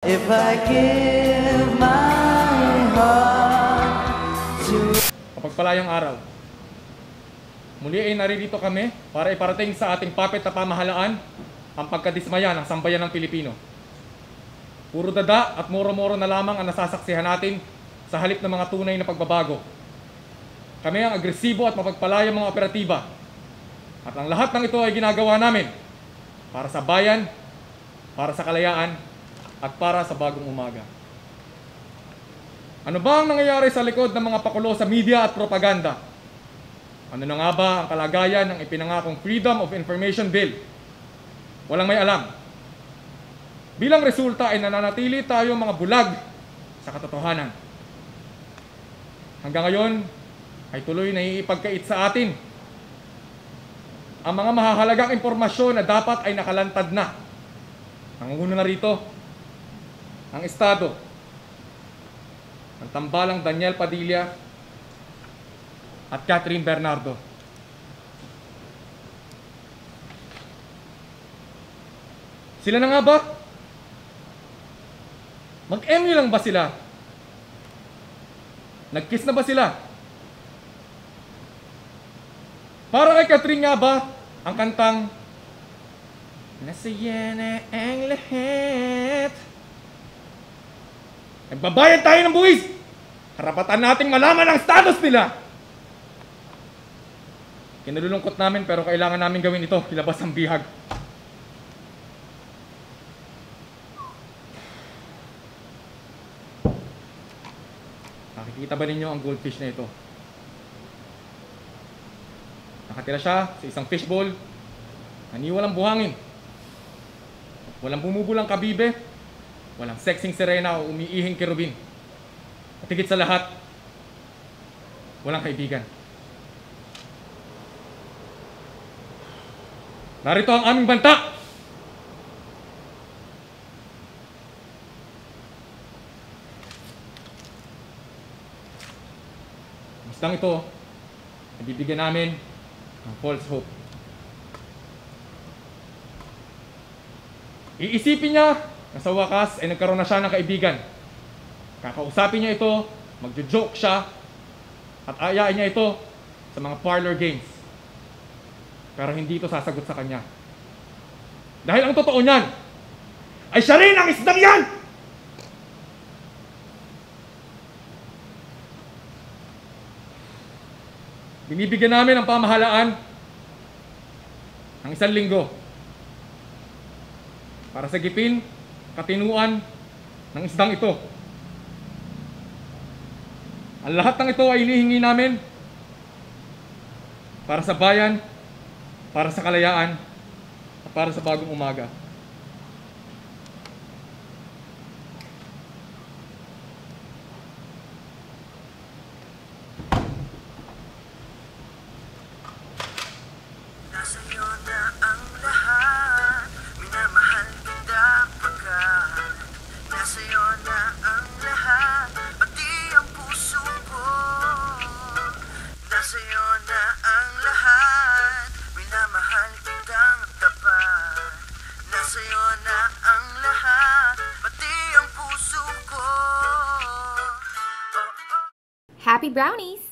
If I give my heart to Kapagpalayang araw. Muli ay naririto kami para iparating sa ating puppet na pamahalaan ang pagkadismaya ng sambayan ng Pilipino. Puro dada at moro-moro na lamang ang nasasaksihan natin sa halip ng mga tunay na pagbabago. Kami ang agresibo at mapagpalayang mga operatiba. At ang lahat ng ito ay ginagawa namin para sa bayan, para sa kalayaan, at para sa bagong umaga. Ano ba ang nangyayari sa likod ng mga pakulo sa media at propaganda? Ano na nga ba ang kalagayan ng ipinangakong Freedom of Information Bill? Walang may alam. Bilang resulta ay nananatili tayo mga bulag sa katotohanan. Hanggang ngayon ay tuloy na iipagkait sa atin ang mga mahahalagang impormasyon na dapat ay nakalantad na. Nangunguna na rito ang Estado, ang tambalang Daniel Padilla at Catherine Bernardo. Sila na nga ba? Mag-MU lang ba sila? Nag-kiss na ba sila? Para kay Catherine nga ba ang kantang Nasaya na ang lahat Nagbabayad tayo ng buwis! Karapatan nating malaman ang status nila! Kinalulungkot namin pero kailangan namin gawin ito. Ilabas ang bihag. Nakikita ba ninyo ang goldfish na ito? Nakatira siya sa isang fishbowl. Naniwalang buhangin. Walang bumubulang kabibe. Walang sexing sirena o umiihing kerubin. At higit sa lahat, walang kaibigan. Narito ang aming banta! Bastang ito, nabibigyan namin ng false hope. Iisipin niya na sa wakas ay nagkaroon na siya ng kaibigan. Kakausapin niya ito, magjo-joke siya, at ayain niya ito sa mga parlor games. Pero hindi ito sasagot sa kanya. Dahil ang totoo niyan, ay siya rin ang isdang yan! Binibigyan namin ang pamahalaan ng isang linggo para sa gipin, katinuan ng isdang ito. Ang lahat ng ito ay inihingi namin para sa bayan, para sa kalayaan, at para sa bagong umaga. Nasa iyo Happy brownies!